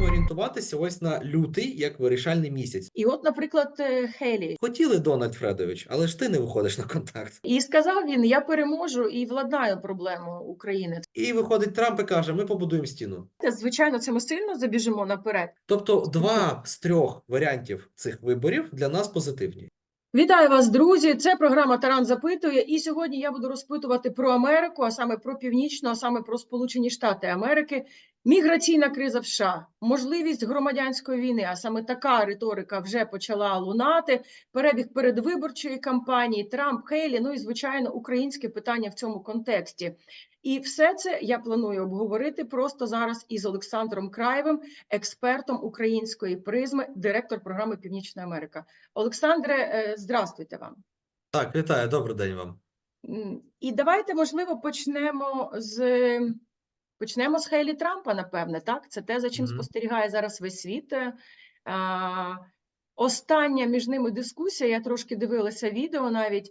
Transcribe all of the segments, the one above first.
би орієнтуватися ось на лютий як вирішальний місяць. І от, наприклад, е, Хелі. Хотіли Дональд Фредович, але ж ти не виходиш на контакт. І сказав він: Я переможу і владнаю проблему України. І виходить Трамп і каже: ми побудуємо стіну. Звичайно, це ми сильно забіжимо наперед. Тобто, два з трьох варіантів цих виборів для нас позитивні. Вітаю вас, друзі! Це програма Таран запитує. І сьогодні я буду розпитувати про Америку, а саме про північну, а саме про Сполучені Штати Америки, міграційна криза в США, можливість громадянської війни. А саме така риторика вже почала лунати. Перебіг передвиборчої кампанії, Трамп, Хейлі. Ну і звичайно, українське питання в цьому контексті. І все це я планую обговорити просто зараз із Олександром Краєвим, експертом української призми, директор програми Північна Америка. Олександре, е, здравствуйте вам. Так, вітаю, добрий день вам. І давайте, можливо, почнемо з почнемо з Хейлі Трампа, напевне, так? Це те, за чим Мгм. спостерігає зараз весь світ. Е, А, остання між ними дискусія, я трошки дивилася відео навіть,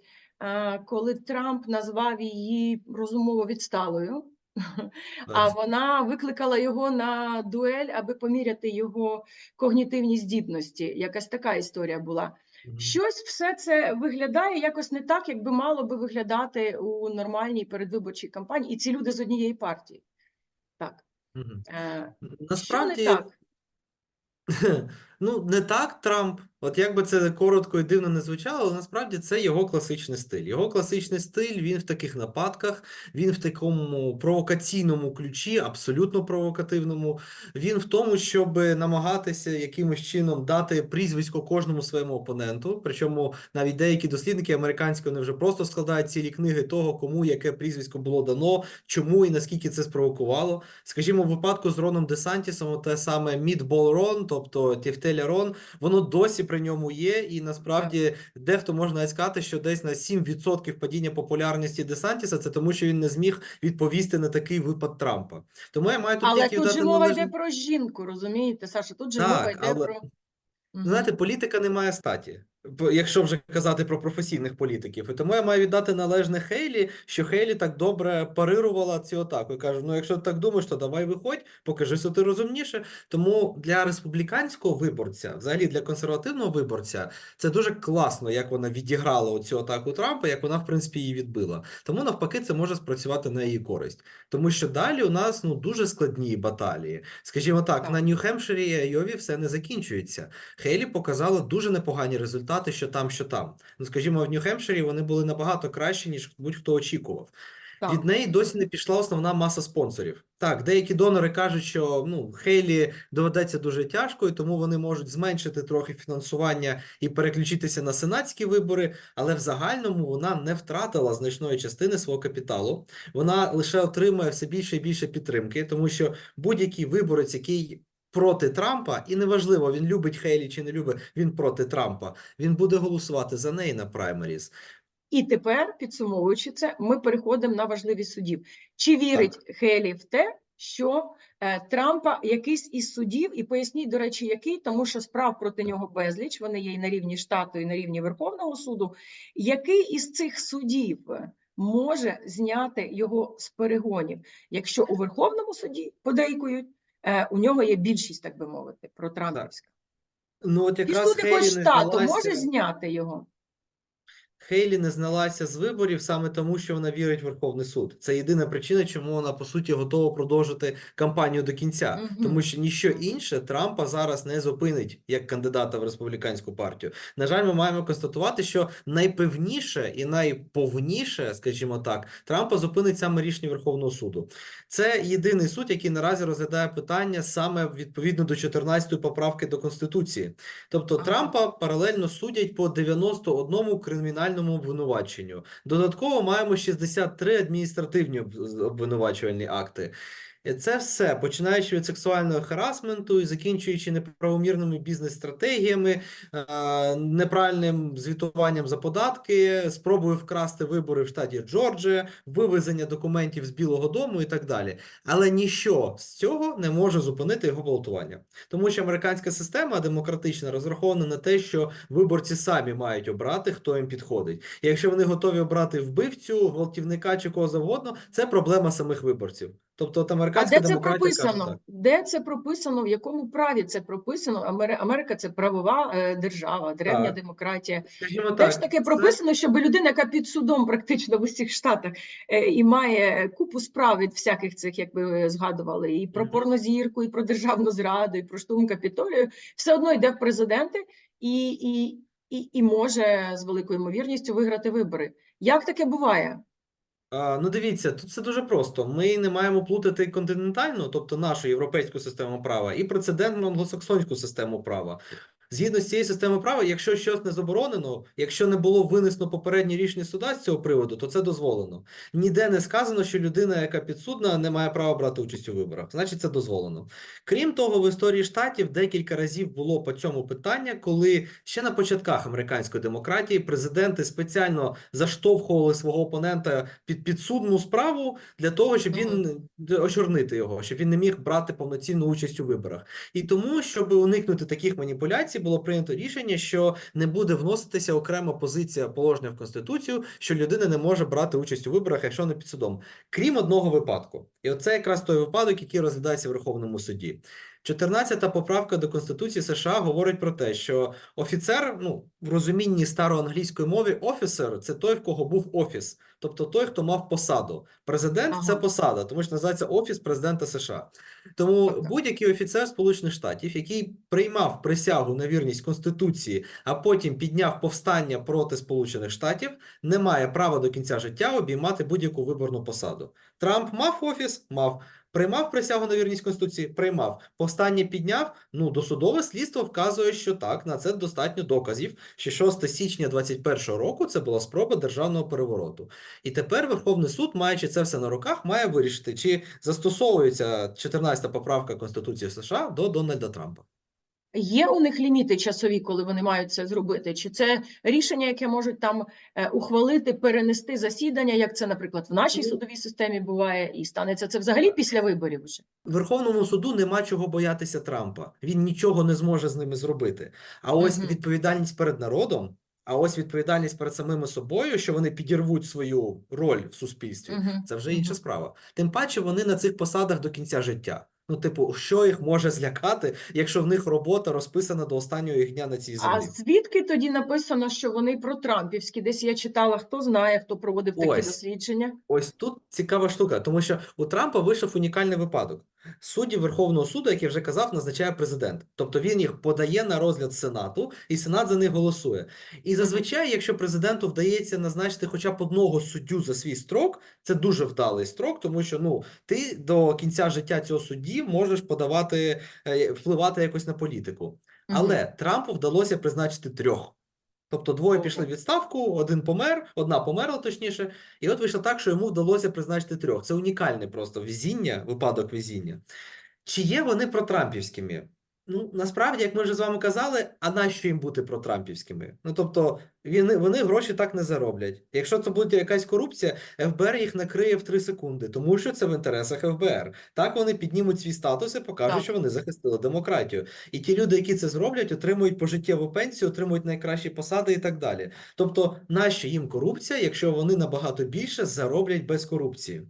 коли Трамп назвав її розумово відсталою. А вона викликала його на дуель, аби поміряти його когнітивні здібності. Якась така історія була. Щось все це виглядає якось не так, як би мало би виглядати у нормальній передвиборчій кампанії, і ці люди з однієї партії. Так. Е, Насправді, що не так? ну не так Трамп. От як би це коротко і дивно не звучало, але насправді це його класичний стиль. Його класичний стиль він в таких нападках, він в такому провокаційному ключі, абсолютно провокативному. Він в тому, щоб намагатися якимось чином дати прізвисько кожному своєму опоненту. Причому навіть деякі дослідники американські вони вже просто складають цілі книги того, кому яке прізвисько було дано, чому і наскільки це спровокувало. Скажімо, в випадку з Роном Десантісом, те саме Мідбол Рон, тобто Тівтеля Рон, воно досі при ньому є, і насправді дехто можна навіть сказати, що десь на 7% падіння популярності Десантіса це тому, що він не зміг відповісти на такий випад Трампа. Тому я маю тут Але тут же мова належне- йде про жінку, розумієте, Саша? Тут же мова йде але- про. Знаєте, політика не має статі, якщо вже казати про професійних політиків. І тому я маю віддати належне Хейлі, що Хейлі так добре парирувала цю атаку. І кажу: ну, якщо ти так думаєш, то давай виходь, покажи, що ти розумніше. Тому для республіканського виборця, взагалі для консервативного виборця, це дуже класно, як вона відіграла оцю атаку Трампа, як вона, в принципі, її відбила. Тому навпаки, це може спрацювати на її користь. Тому що далі у нас ну дуже складні баталії. Скажімо так, Так. на Нью-Хемпширі і Айові все не закінчується. Хейлі показала дуже непогані результати, що там, що там. Ну, скажімо, в Нью-Хемпширі вони були набагато кращі, ніж будь-хто очікував. Так. Від неї досі не пішла основна маса спонсорів. Так, деякі донори кажуть, що ну Хейлі доведеться дуже тяжко, і тому вони можуть зменшити трохи фінансування і переключитися на сенатські вибори. Але в загальному вона не втратила значної частини свого капіталу. Вона лише отримує все більше і більше підтримки, тому що будь-який виборець, який проти Трампа, і неважливо, він любить Хейлі чи не любить, він проти Трампа. Він буде голосувати за неї на праймеріс. І тепер, підсумовуючи це, ми переходимо на важливість судів. Чи вірить Хелі в те, що е, Трампа якийсь із судів, і поясніть, до речі, який, тому що справ проти нього безліч, вони є і на рівні штату, і на рівні Верховного суду. Який із цих судів може зняти його з перегонів, якщо у Верховному суді подейкують, е, у нього є більшість, так би мовити, про Трампівська. Ну от якраз Хейлі не штату може зняти його? Хейлі не зналася з виборів саме тому, що вона вірить в Верховний суд. Це єдина причина, чому вона по суті готова продовжити кампанію до кінця, Мгм. тому що ніщо інше Трампа зараз не зупинить як кандидата в республіканську партію. На жаль, ми маємо констатувати, що найпевніше і найповніше, скажімо так, Трампа зупинить саме рішення Верховного суду. Це єдиний суд, який наразі розглядає питання саме відповідно до 14 поправки до конституції. Тобто Трампа паралельно судять по 91 кримінальному обвинуваченню. Додатково маємо 63 адміністративні обвинувачувальні акти. Це все, починаючи від сексуального харасменту і закінчуючи неправомірними бізнес-стратегіями, е, неправильним звітуванням за податки, спробою вкрасти вибори в штаті Джорджія, вивезення документів з Білого Дому і так далі. Але ніщо з цього не може зупинити його балотування. Тому що американська система демократична розрахована на те, що виборці самі мають обрати, хто їм підходить. І якщо вони готові обрати вбивцю, гвалтівника чи кого завгодно, це проблема самих виборців. Тобто, от А американська де це демократія каже прописано? так. Де це прописано? В якому праві це прописано? Америка це правова е, держава, древня Так. демократія. Скажімо Де ж таке прописано, щоб людина, яка під судом практично в усіх штатах е, і має купу справ від всяких цих, як ви згадували, і про порнозірку, і про державну зраду, і про штурм Капітолію, все одно йде в президенти і, і, і, і може з великою ймовірністю виграти вибори. Як таке буває? Ну дивіться, тут все дуже просто. Ми не маємо плутати континентальну, тобто нашу європейську систему права, і прецедентну англосаксонську систему права. Згідно з цією системою права, якщо щось не заборонено, якщо не було винесено попереднє рішення суда з цього приводу, то це дозволено. Ніде не сказано, що людина, яка підсудна, не має права брати участь у виборах. Значить, це дозволено. Крім того, в історії штатів декілька разів було по цьому питання, коли ще на початках американської демократії президенти спеціально заштовхували свого опонента під підсудну справу для того, щоб він очорнити його, щоб він не міг брати повноцінну участь у виборах. І тому, щоб уникнути таких маніпуляцій, було прийнято рішення, що не буде вноситися окрема позиція положення в конституцію, що людина не може брати участь у виборах, якщо не під судом, крім одного випадку. І оце якраз той випадок, який розглядається в Верховному суді. 14-та поправка до Конституції США говорить про те, що офіцер, ну в розумінні староанглійської мови, офіцер це той, в кого був офіс, тобто той, хто мав посаду. Президент це посада, тому що називається офіс президента США. Тому так. будь-який офіцер Сполучених Штатів, який приймав присягу на вірність Конституції, а потім підняв повстання проти Сполучених Штатів, не має права до кінця життя обіймати будь-яку виборну посаду. Трамп мав офіс, мав. Приймав присягу на вірність Конституції, приймав. Повстання підняв. Ну, досудове слідство вказує, що так, на це достатньо доказів, що 6 січня 21 року це була спроба державного перевороту. І тепер Верховний суд, маючи це все на руках, має вирішити, чи застосовується 14 поправка Конституції США до Дональда Трампа. Є у них ліміти часові, коли вони мають це зробити? Чи це рішення, яке можуть там е, ухвалити, перенести засідання, як це, наприклад, в нашій Ну, судовій системі буває, і станеться це взагалі після виборів вже? Верховному суду нема чого боятися Трампа. Він нічого не зможе з ними зробити. А ось Мгм. відповідальність перед народом, а ось відповідальність перед самими собою, що вони підірвуть свою роль в суспільстві, Мгм. це вже інша Мгм. справа. Тим паче вони на цих посадах до кінця життя. Ну, типу, що їх може злякати, якщо в них робота розписана до останнього їх дня на цій А звідки тоді написано, що вони протрампівські? Десь я читала, хто знає, хто проводив такі Ось. дослідження. Ось тут цікава штука, тому що у Трампа вийшов унікальний випадок. Суддів Верховного суду, як я вже казав, назначає президент. Тобто він їх подає на розгляд Сенату, і Сенат за них голосує. І зазвичай, якщо президенту вдається назначити хоча б одного суддю за свій строк, це дуже вдалий строк, тому що ну ти до кінця життя цього судді можеш подавати, е, впливати якось на політику. Але Трампу вдалося призначити трьох. Тобто двоє пішли в відставку, один помер, одна померла точніше, і от вийшло так, що йому вдалося призначити трьох. Це унікальне просто везіння, випадок везіння. Чи є вони протрампівськими? Ну, насправді, як ми вже з вами казали, а нащо їм бути протрампівськими? Ну, тобто, вони, вони гроші так не зароблять. Якщо це буде якась корупція, ФБР їх накриє в 3 секунди, тому що це в інтересах ФБР. Так вони піднімуть свій статус і покажуть, Так. що вони захистили демократію. І ті люди, які це зроблять, отримують пожиттєву пенсію, отримують найкращі посади і так далі. Тобто, нащо їм корупція, якщо вони набагато більше зароблять без корупції?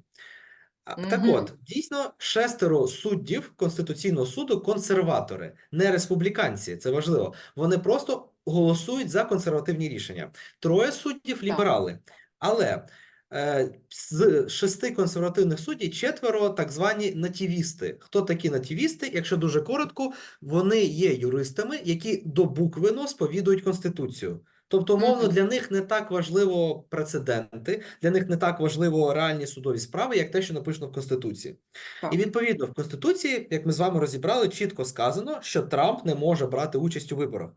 Так от, дійсно, шестеро суддів Конституційного суду консерватори, не республіканці, це важливо. Вони просто голосують за консервативні рішення. Троє суддів ліберали. Але е, з шести консервативних суддів четверо так звані натівісти. Хто такі натівісти? Якщо дуже коротко, вони є юристами, які до буквено сповідують Конституцію. Тобто, умовно, для них не так важливо прецеденти, для них не так важливо реальні судові справи, як те, що написано в Конституції. Так. І відповідно в Конституції, як ми з вами розібрали, чітко сказано, що Трамп не може брати участь у виборах.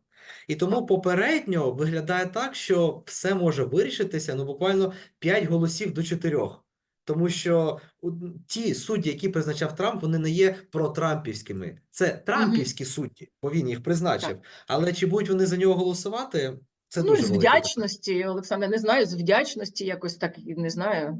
І тому попередньо виглядає так, що все може вирішитися ну буквально 5 голосів до 4. Тому що ті судді, які призначав Трамп, вони не є протрампівськими. Це трампівські судді, бо він їх призначив. Але чи будуть вони за нього голосувати? Це Ну, дуже з вдячності, Олександр, не знаю, з вдячності якось так, не знаю,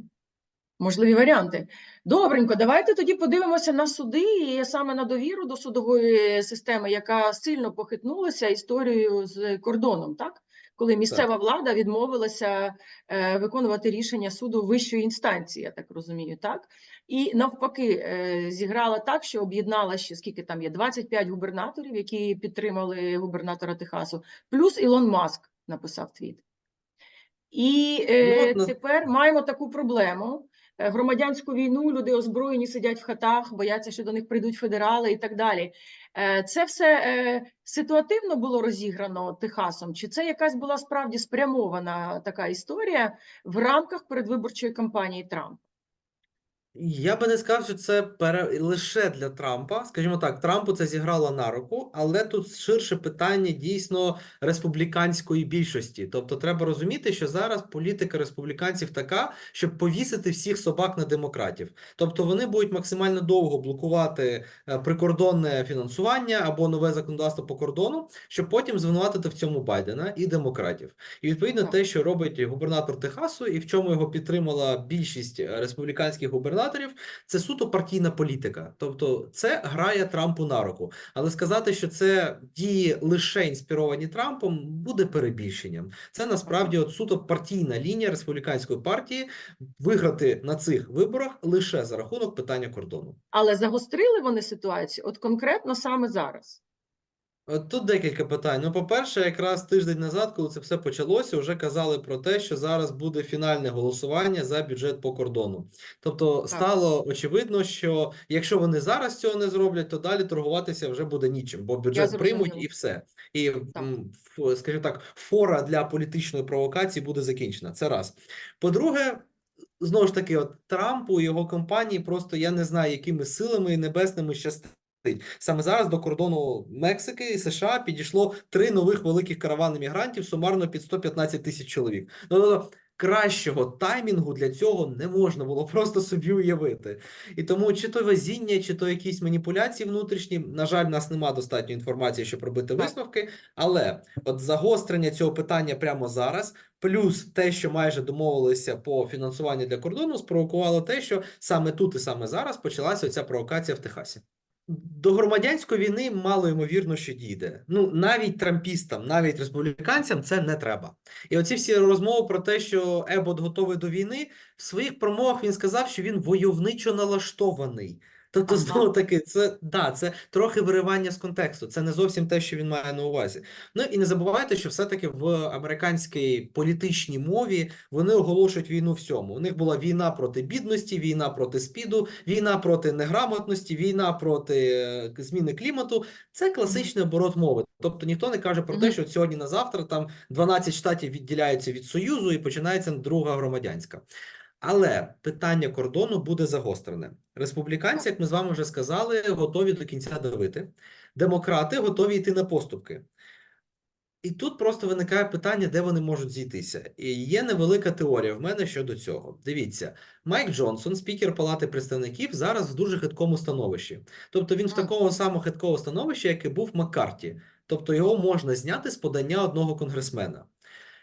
можливі варіанти. Добренько, давайте тоді подивимося на суди і саме на довіру до судової системи, яка сильно похитнулася історією з кордоном, так? коли місцева влада відмовилася е, виконувати рішення суду вищої інстанції, я так розумію, так? І навпаки, е, зіграла так, що об'єднала ще скільки там є 25 губернаторів, які підтримали губернатора Техасу, плюс Ілон Маск написав твіт. І е, Ну, тепер маємо таку проблему. Е, Громадянську війну люди озброєні сидять в хатах, бояться, що до них прийдуть федерали і так далі. Е, Це все е, ситуативно було розіграно Техасом, чи це якась була справді спрямована така історія в рамках передвиборчої кампанії Трампа? Я би не сказав, що це пере... лише для Трампа. Скажімо так, Трампу це зіграло на руку, але тут ширше питання дійсно республіканської більшості. Тобто треба розуміти, що зараз політика республіканців така, щоб повісити всіх собак на демократів. Тобто вони будуть максимально довго блокувати е, прикордонне фінансування або нове законодавство по кордону, щоб потім звинуватити в цьому Байдена і демократів. І відповідно те, що робить губернатор Техасу, і в чому його підтримала більшість е, республіканських губернаторів, це суто партійна політика. Тобто це грає Трампу на руку. Але сказати, що це дії лише інспіровані Трампом, буде перебільшенням. Це насправді от суто партійна лінія республіканської партії виграти на цих виборах лише за рахунок питання кордону. Але загострили вони ситуацію, от конкретно саме зараз. Тут декілька питань. Ну, по-перше, якраз тиждень назад, коли це все почалося, вже казали про те, що зараз буде фінальне голосування за бюджет по кордону. Тобто стало очевидно, що якщо вони зараз цього не зроблять, то далі торгуватися вже буде нічим, бо бюджет приймуть і все. І, Так. скажімо так, фора для політичної провокації буде закінчена. Це раз. По-друге, знову ж таки, от Трампу і його компанії просто я не знаю, якими силами і небесними щастить. Саме зараз до кордону Мексики і США підійшло три нових великих каравани мігрантів сумарно під 115 тисяч чоловік. Ну, тобто, кращого таймінгу для цього не можна було просто собі уявити. І тому чи то везіння, чи то якісь маніпуляції внутрішні. На жаль, в нас нема достатньо інформації, щоб робити висновки. Але от загострення цього питання прямо зараз, плюс те, що майже домовилися по фінансуванню для кордону, спровокувало те, що саме тут і саме зараз почалася оця провокація в Техасі. До громадянської війни мало ймовірно, що дійде. Ну навіть трампістам, навіть республіканцям це не треба. І оці всі розмови про те, що Ебот готовий до війни, в своїх промовах він сказав, що він войовничо налаштований. Тобто, Ага. знову таки, це да, це трохи виривання з контексту. Це не зовсім те, що він має на увазі. Ну і не забувайте, що все-таки в американській політичній мові вони оголошують війну всьому. У них була війна проти бідності, війна проти спіду, війна проти неграмотності, війна проти е, зміни клімату. Це класичний оборот мови. Тобто ніхто не каже про те, що сьогодні на завтра там 12 штатів відділяються від Союзу і починається друга громадянська. Але питання кордону буде загострене. Республіканці, як ми з вами вже сказали, готові до кінця давити. Демократи готові йти на поступки. І тут просто виникає питання, де вони можуть зійтися. І є невелика теорія в мене щодо цього. Дивіться, Майк Джонсон, спікер Палати представників, зараз в дуже хиткому становищі. Тобто він в такому самому хиткому становищі, як і був Маккарті. Тобто його можна зняти з подання одного конгресмена.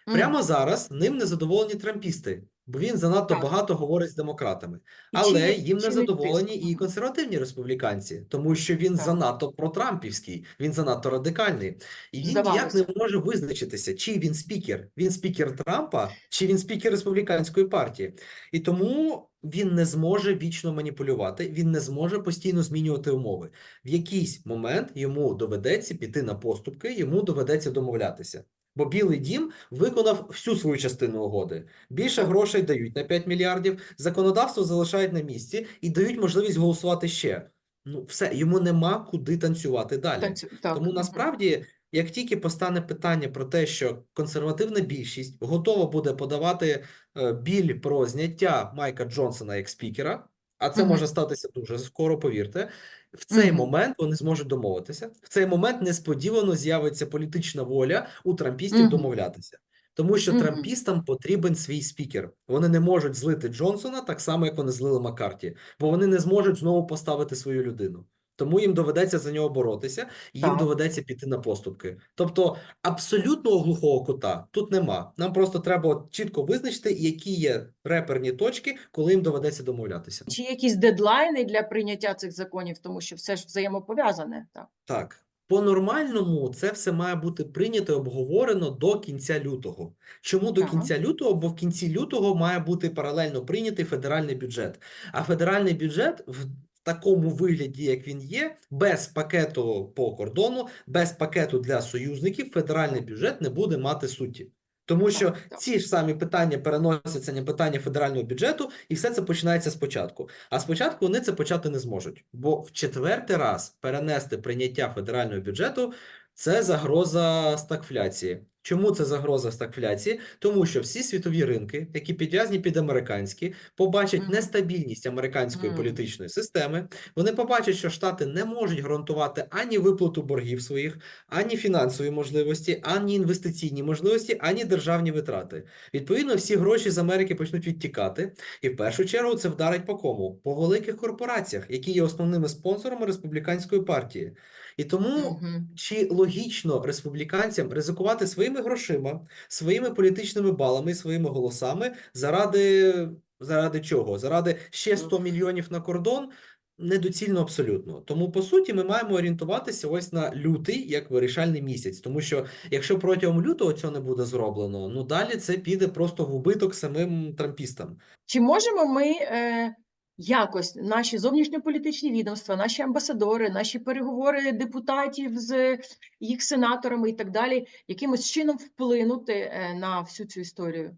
Прямо зараз ним незадоволені трампісти, бо він занадто багато говорить з демократами. Але їм чинить незадоволені тиск. і консервативні республіканці, тому що він занадто протрампівський, він занадто радикальний. І він ніяк не може визначитися, чи він спікер. Він спікер Трампа, чи він спікер республіканської партії. І тому він не зможе вічно маніпулювати, він не зможе постійно змінювати умови. В якийсь момент йому доведеться піти на поступки, йому доведеться домовлятися. Бо Білий дім виконав всю свою частину угоди. Більше грошей дають на 5 мільярдів, законодавство залишають на місці і дають можливість голосувати ще. Ну, все, йому нема куди танцювати далі. Танцю- так. Тому насправді, як тільки постане питання про те, що консервативна більшість готова буде подавати е, біль про зняття Майка Джонсона як спікера, а це може статися дуже скоро, повірте. В цей Мгм. момент вони зможуть домовитися. В цей момент несподівано з'явиться політична воля у трампістів Мгм. домовлятися. Тому що Мгм. трампістам потрібен свій спікер. Вони не можуть злити Джонсона так само, як вони злили Маккарті, бо вони не зможуть знову поставити свою людину. Тому їм доведеться за нього боротися, їм Так. доведеться піти на поступки. Тобто абсолютного глухого кута тут нема. Нам просто треба чітко визначити, які є реперні точки, коли їм доведеться домовлятися. Чи якісь дедлайни для прийняття цих законів, тому що все ж взаємопов'язане? Так. Так. По-нормальному це все має бути прийнято і обговорено до кінця лютого. Чому до кінця лютого? Бо в кінці лютого має бути паралельно прийнятий федеральний бюджет. А федеральний бюджет в такому вигляді, як він є, без пакету по кордону, без пакету для союзників, федеральний бюджет не буде мати суті. Тому що ці ж самі питання переносяться на питання федерального бюджету, і все це починається спочатку. А спочатку вони це почати не зможуть, бо в четвертий раз перенести прийняття федерального бюджету це загроза стагфляції. Чому це загроза стагфляції? Тому що всі світові ринки, які підв'язані під американські, побачать нестабільність американської політичної системи. Вони побачать, що штати не можуть гарантувати ані виплату боргів своїх, ані фінансові можливості, ані інвестиційні можливості, ані державні витрати. Відповідно, всі гроші з Америки почнуть відтікати, і в першу чергу це вдарить по кому? По великих корпораціях, які є основними спонсорами республіканської партії. І тому Мгм. чи логічно республіканцям ризикувати своїми грошима, своїми політичними балами, своїми голосами заради, заради чого? Заради ще 100 мільйонів на кордон? Недоцільно абсолютно. Тому, по суті, ми маємо орієнтуватися ось на лютий як вирішальний місяць. Тому що якщо протягом лютого цього не буде зроблено, ну далі це піде просто в убиток самим трампістам. Чи можемо ми е, якось наші зовнішньополітичні відомства, наші амбасадори, наші переговори депутатів з їх сенаторами і так далі, якимось чином вплинути е, на всю цю історію?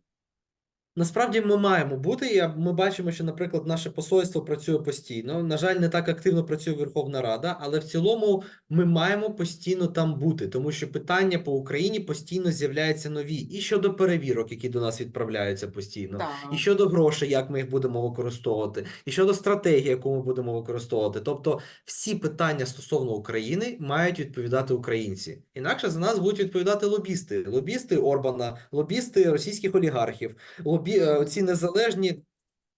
Насправді ми маємо бути. і Ми бачимо, що, наприклад, наше посольство працює постійно. На жаль, не так активно працює Верховна Рада, але в цілому ми маємо постійно там бути, тому що питання по Україні постійно з'являються нові і щодо перевірок, які до нас відправляються постійно. Так. І щодо грошей, як ми їх будемо використовувати, і щодо стратегії, яку ми будемо використовувати. Тобто, всі питання стосовно України мають відповідати українці. Інакше за нас будуть відповідати лобісти, лобісти Орбана, лобісти російських олігархів, ці незалежні.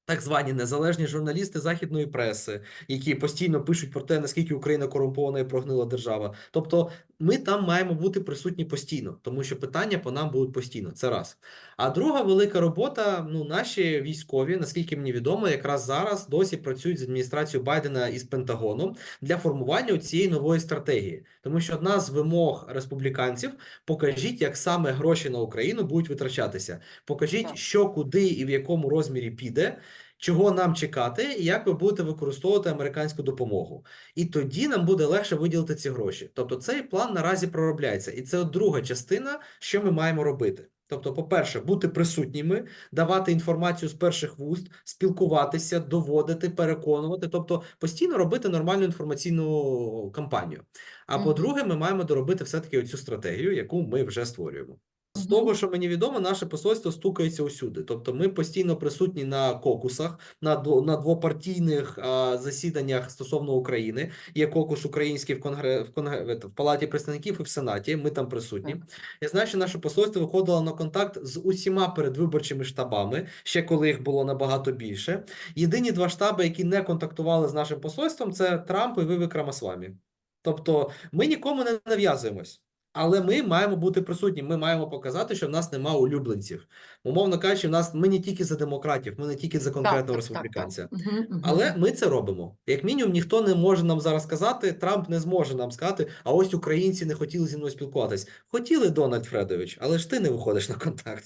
Так звані незалежні журналісти західної преси, які постійно пишуть про те, наскільки Україна корумпована і прогнила держава. Тобто, ми там маємо бути присутні постійно, тому що питання по нам будуть постійно. Це раз. А друга велика робота. Ну, наші військові, наскільки мені відомо, якраз зараз досі працюють з адміністрацією Байдена і з Пентагоном для формування цієї нової стратегії. Тому що одна з вимог республіканців покажіть, як саме гроші на Україну будуть витрачатися. Покажіть, що куди і в якому розмірі піде. Чого нам чекати, і як ви будете використовувати американську допомогу, і тоді нам буде легше виділити ці гроші. Тобто, цей план наразі проробляється, і це друга частина, що ми маємо робити. Тобто, по-перше, бути присутніми, давати інформацію з перших вуст, спілкуватися, доводити, переконувати, тобто постійно робити нормальну інформаційну кампанію. А Мгм. по-друге, ми маємо доробити все-таки оцю стратегію, яку ми вже створюємо. Того, що мені відомо, наше посольство стукається усюди. Тобто ми постійно присутні на кокусах, на, на двопартійних а, засіданнях стосовно України. Є кокус український в, конгре, в, конгре, в Палаті представників і в Сенаті. Ми там присутні. Я знаю, що наше посольство виходило на контакт з усіма передвиборчими штабами, ще коли їх було набагато більше. Єдині два штаби, які не контактували з нашим посольством, це Трамп і Вивик Рамасвамі. Тобто ми нікому не нав'язуємось. Але ми маємо бути присутні. Ми маємо показати, що в нас нема улюбленців. Умовно кажучи, в нас ми не тільки за демократів, ми не тільки за конкретного республіканця. Мгм, мгм. Але ми це робимо. Як мінімум, ніхто не може нам зараз сказати, Трамп не зможе нам сказати, а ось українці не хотіли зі мною спілкуватись. Хотіли, Дональд Фредович, але ж ти не виходиш на контакт.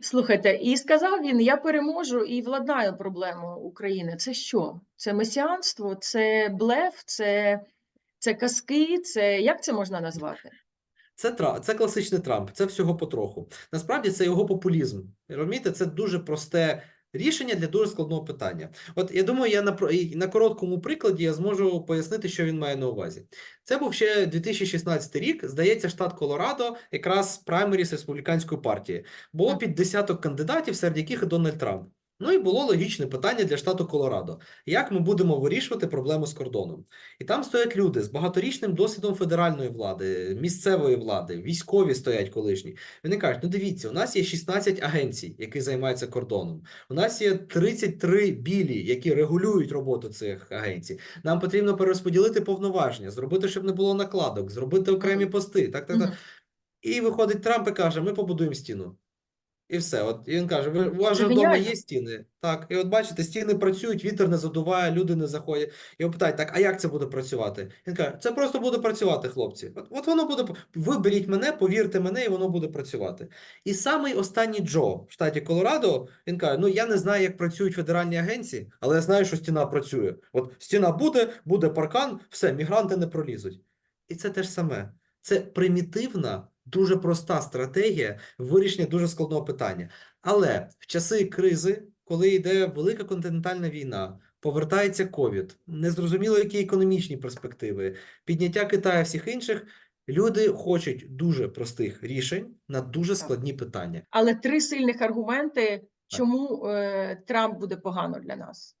Слухайте, і сказав він: я переможу і владнаю проблему України. Це що? Це месіанство, це блеф, це, це казки, це як це можна назвати? Це це класичний Трамп, це всього потроху. Насправді це його популізм. Розумієте, це дуже просте рішення для дуже складного питання. От я думаю, я на на короткому прикладі я зможу пояснити, що він має на увазі. Це був ще 2016 рік. Здається, штат Колорадо, якраз праймеріс республіканської партії. Було під десяток кандидатів, серед яких і Дональд Трамп. Ну і було логічне питання для штату Колорадо: як ми будемо вирішувати проблему з кордоном? І там стоять люди з багаторічним досвідом федеральної влади, місцевої влади, військові стоять колишні. Вони кажуть: ну дивіться, у нас є 16 агенцій, які займаються кордоном. У нас є 33 білі, які регулюють роботу цих агенцій. Нам потрібно перерозподілити повноваження, зробити, щоб не було накладок, зробити окремі пости. Так, так, так. І виходить Трамп і каже: ми побудуємо стіну. І все. От і він каже: ви у вас же вдома є стіни? Так, і от бачите, стіни працюють, вітер не задуває, люди не заходять. Його питають, так, а як це буде працювати? Він каже, це просто буде працювати, хлопці. От, от воно буде. Виберіть мене, повірте мене, і воно буде працювати. І самий останній Джо в штаті Колорадо, він каже: Ну я не знаю, як працюють федеральні агенції, але я знаю, що стіна працює. От стіна буде, буде паркан, все, мігранти не пролізуть. І це те ж саме. Це примітивна, дуже проста стратегія вирішення дуже складного питання. Але в часи кризи, коли йде велика континентальна війна, повертається ковід, незрозуміло, які економічні перспективи, підняття Китаю, всіх інших, люди хочуть дуже простих рішень на дуже складні питання. Але три сильних аргументи, чому е, Трамп буде погано для нас.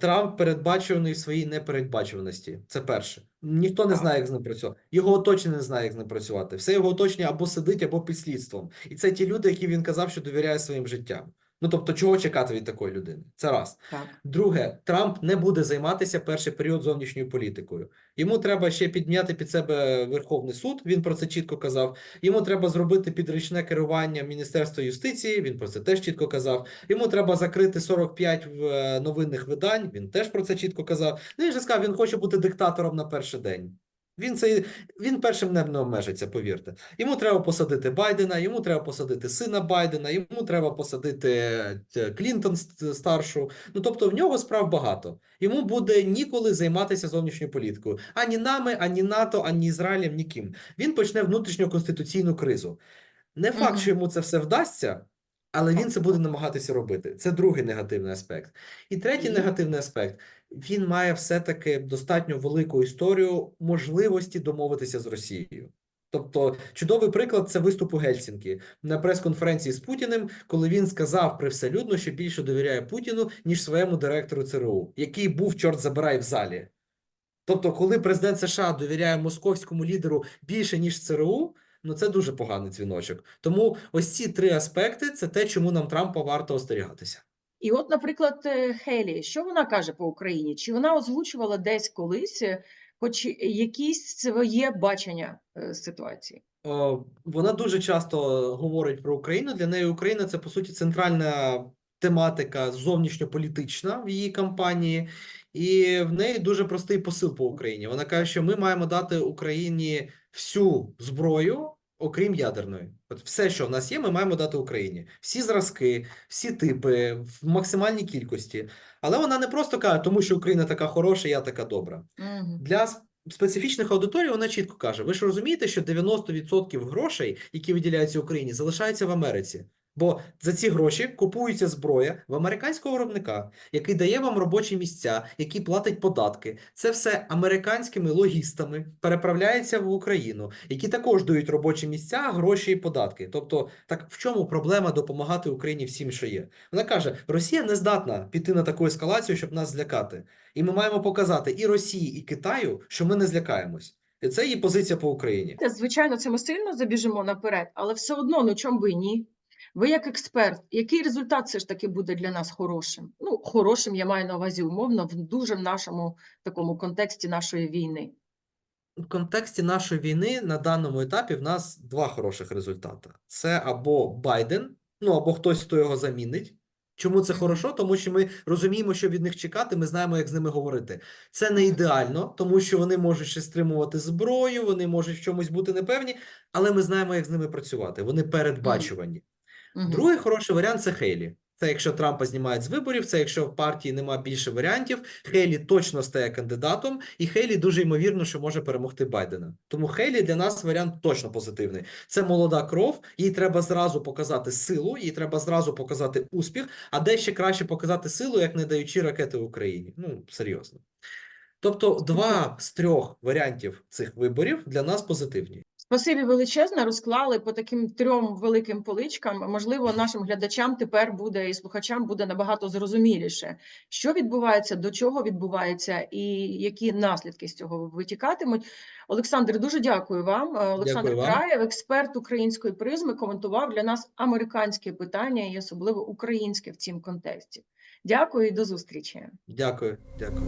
Трамп передбачуваний в своїй непередбачуваності. Це перше. Ніхто не знає, як з ним працювати. Його оточення не знає, як з ним працювати. Все його оточення або сидить, або під слідством. І це ті люди, які він казав, що довіряє своїм життям. Ну тобто, чого чекати від такої людини? Це раз. Так. Друге, Трамп не буде займатися перший період зовнішньою політикою. Йому треба ще підняти під себе Верховний суд. Він про це чітко казав. Йому треба зробити підручне керування Міністерства юстиції. Він про це теж чітко казав. Йому треба закрити 45 в- е, новинних видань. Він теж про це чітко казав. Ну він же сказав, він хоче бути диктатором на перший день. Він це він першим днем не обмежиться, повірте. Йому треба посадити Байдена, йому треба посадити сина Байдена, йому треба посадити е, Клінтон старшу. Ну тобто в нього справ багато. Йому буде ніколи займатися зовнішньою політикою. Ані нами, ані НАТО, ані Ізраїлем, ніким. Він почне внутрішню конституційну кризу. Не факт, що йому це все вдасться, але він це буде намагатися робити. Це другий негативний аспект. І третій негативний аспект. Він має все-таки достатньо велику історію можливості домовитися з Росією. Тобто, чудовий приклад це виступ у Гельсінкі на прес-конференції з Путіним, коли він сказав привселюдно, що більше довіряє Путіну, ніж своєму директору ЦРУ, який був, чорт забирай, в залі. Тобто, коли президент США довіряє московському лідеру більше, ніж ЦРУ, ну це дуже поганий дзвіночок. Тому ось ці три аспекти це те, чому нам Трампа варто остерігатися. І от, наприклад, е, Хелі, що вона каже по Україні? Чи вона озвучувала десь колись, е, хоч якісь своє бачення е, ситуації? Вона дуже часто говорить про Україну. Для неї Україна це по суті центральна тематика зовнішньополітична в її кампанії, і в неї дуже простий посил по Україні. Вона каже, що ми маємо дати Україні всю зброю, окрім ядерної. От все, що в нас є, ми маємо дати Україні. Всі зразки, всі типи в максимальній кількості. Але вона не просто каже, тому що Україна така хороша, я така добра. Угу. Для специфічних аудиторій вона чітко каже: ви ж розумієте, що 90% грошей, які виділяються Україні, залишаються в Америці. Бо за ці гроші купується зброя в американського виробника, який дає вам робочі місця, який платить податки. Це все американськими логістами переправляється в Україну, які також дають робочі місця, гроші і податки. Тобто, так в чому проблема допомагати Україні всім, що є? Вона каже: Росія не здатна піти на таку ескалацію, щоб нас злякати. І ми маємо показати і Росії, і Китаю, що ми не злякаємось. І це її позиція по Україні. Звичайно, це ми сильно забіжимо наперед, але все одно, ну чому би ні? Ви як експерт, який результат все ж таки буде для нас хорошим? Ну, хорошим я маю на увазі умовно, в дуже в нашому такому контексті нашої війни. В контексті нашої війни на даному етапі в нас два хороших результати: це або Байден, ну або хтось, хто його замінить. Чому це хорошо? Тому що ми розуміємо, що від них чекати, ми знаємо, як з ними говорити. Це не ідеально, тому що вони можуть ще стримувати зброю, вони можуть в чомусь бути непевні, але ми знаємо, як з ними працювати. Вони передбачувані. Мгм. Другий хороший варіант це Хейлі. Це якщо Трампа знімають з виборів, це якщо в партії нема більше варіантів. Хейлі точно стає кандидатом, і Хейлі дуже ймовірно, що може перемогти Байдена. Тому Хейлі для нас варіант точно позитивний. Це молода кров, їй треба зразу показати силу, їй треба зразу показати успіх, а де ще краще показати силу, як не даючи ракети Україні. Ну серйозно. Тобто, два з трьох варіантів цих виборів для нас позитивні. Спасибі величезне, розклали по таким трьом великим поличкам. Можливо, нашим глядачам тепер буде і слухачам буде набагато зрозуміліше, що відбувається, до чого відбувається, і які наслідки з цього витікатимуть. Олександр, дуже дякую вам. Е, Олександр Дякую вам. Краєв, експерт української призми, коментував для нас американське питання і особливо українське в цім контексті. Дякую і до зустрічі. Дякую, дякую.